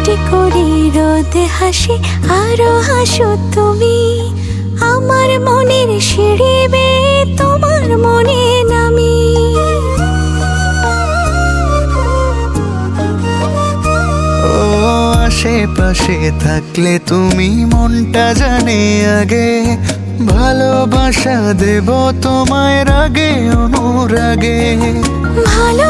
মিষ্টি করি রোদে হাসি আরও হাসো তুমি। আমার মনের সিঁড়ি বেয়ে তোমার মনে নামি। ও আশেপাশে থাকলে তুমি মনটা জানে আগে। ভালোবাসা দেব তোমায় রাগে অনুরাগে। নজরে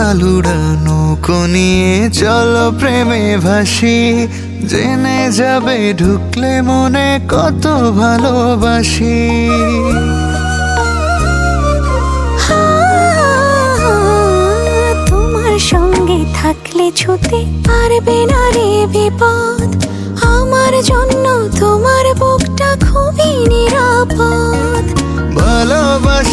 পালুড়ানো নিয়ে চলো প্রেমে ভাসি। জেনে যাবে ঢুকলে মনে কত ভালোবাসি। তোমার সঙ্গে থাকলে ছুতে পারবে না রে বিপদ। আমার জন্য তোমার বুকটা খুবই নিরাপদ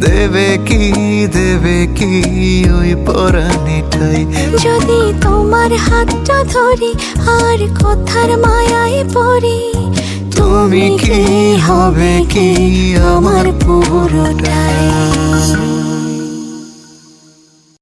দেবে কি দেবে কি ওই পরাণীটাই যদি তোমার হাতটা ধরি আর কথার মায়ায় পড়ি তুমি কি হবে কি আমার পুরোটাই?